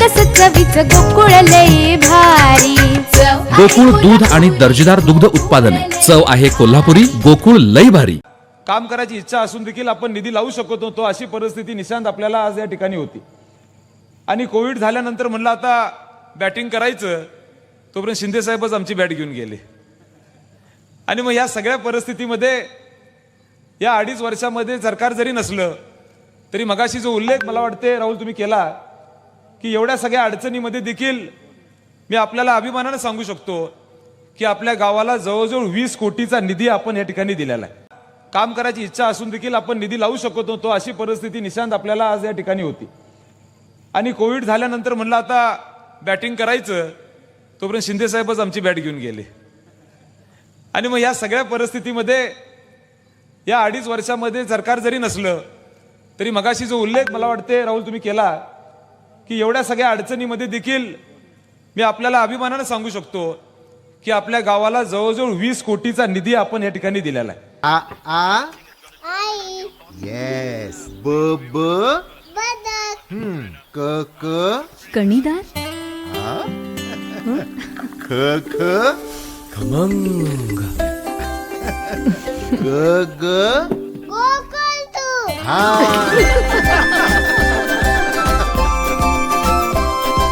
कस चवीच गोकुळ लई भारी. गोकुळ दूध आणि दर्जेदार दुग्ध उत्पादने. चव आहे कोल्हापुरी गोकुळ लई भारी. काम करायची इच्छा असून देखील आपण निधी लावू शकत नव्हतो अशी परिस्थिती निशांत आपल्याला आज या ठिकाणी होती. आणि कोविड झाल्यानंतर म्हणलं आता बॅटिंग करायचं तोपर्यंत शिंदे साहेबच आमची बॅट घेऊन गेले. आणि मग या सगळ्या परिस्थितीमध्ये या अडीच वर्षामध्ये सरकार जरी नसलं तरी मगाशी जो उल्लेख मला वाटते राहुल तुम्ही केला की एवढ्या सगळ्या अडचणीमध्ये देखील मी आपल्याला अभिमानानं सांगू शकतो की आपल्या गावाला जवळजवळ वीस कोटीचा निधी आपण या ठिकाणी दिलेला आहे. काम करायची इच्छा असून देखील आपण निधी लावू शकत नव्हतो अशी परिस्थिती निशांत आपल्याला आज या ठिकाणी होती. आणि कोविड झाल्यानंतर म्हणलं आता बॅटिंग करायचं तोपर्यंत शिंदे साहेबच आमची बॅट घेऊन गेले. आणि मग या सगळ्या परिस्थितीमध्ये या अडीच वर्षामध्ये सरकार जरी नसलं तरी मगाशी जो उल्लेख मला वाटते राहुल तुम्ही केला की एवढ्या सगळ्या अडचणीमध्ये देखील मी आपल्याला अभिमानानं सांगू शकतो की आपल्या गावाला जवळजवळ वीस कोटीचा निधी आपण या ठिकाणी दिलेला आहे. आ आ? आई. येस ब ब? बदक. हम्म, क क? कणीदार? ख ख? खमंग. ग ग? हा.